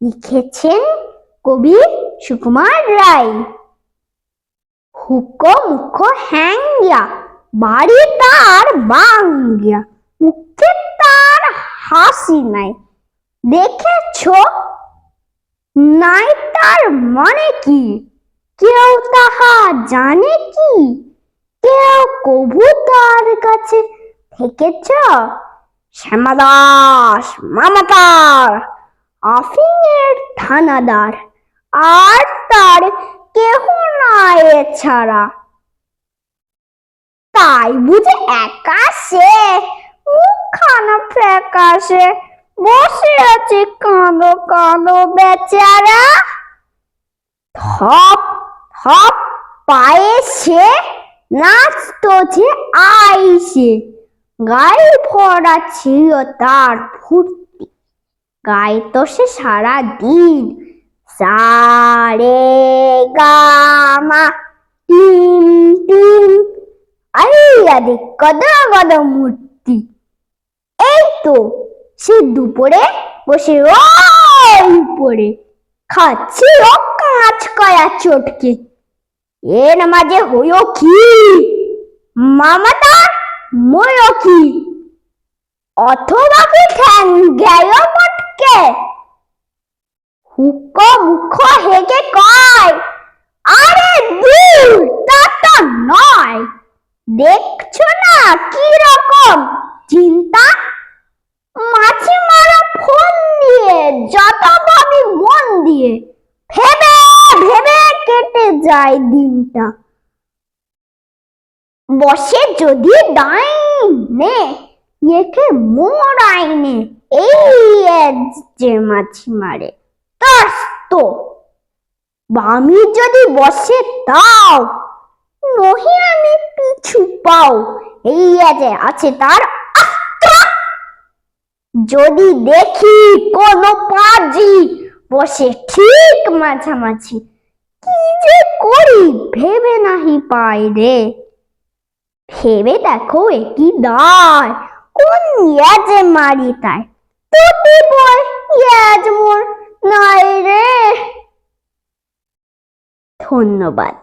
লিখেছেন কবি সুকুমার রায়। হুকো মুখো হ্যাংয়া বাড়ি তার বাঙ্গিয়া মুখে তার হাসি নাই। দেখেছ, নাই তার মানে কি? কেউ তাহা জানে কি? কেউ কবু তার কাছে থেকেছ? শ্যামাদাস, মামাতার আফিংয়ের থানাদার। আর তার কেহ নাই এছাড়া। তাই বুঝে একা সে মুখখানা ফ্যাকাশে বসে আছে কাঁদো কাঁদো বেচারা। থপ থপ পায়ে সে নাচতো যে আইসে। গায়ে ভরা ছিল তার ফুর্তি গাইতো সে সারা দিন সারে গামা টিম টিম। আইয়া দেখ কত কত মূর্তি। এই তো, সে দুপুরে বসে ওই উপরে খাচ্ছি ও কাঁচ কয়া চটকে। এর মাঝে হইও কি? মামাটা ময়ো কি? অথবা কি ঠ্যাং গেল মটকে হুক মুখ হেগে কয়? আরে দূর, তা তো নয়। দেখছ না কি রকম চিন্তা? মাছি মারা ফোন দিয়ে যত ভাবি মন দিয়ে, ভেবে ভেবে কেটে যায় দিনটা। বসে যদি ডাইনে একে মোর আইনে এই যে মাছি মারে। তার তো বামি যদি বসে তাও নহি আমি পিছু পাও। এই যে আছে তার যদি দেখি কোনো পাজি বসে ঠিক মাঝামাঝি, কি যে করি ভেবে নাহি পাই রে। ভেবে দেখো একই দায়। কোন ইয়াজে মারি তাই? তুই বল ইয়াজ মোর নাই রে। ধন্যবাদ।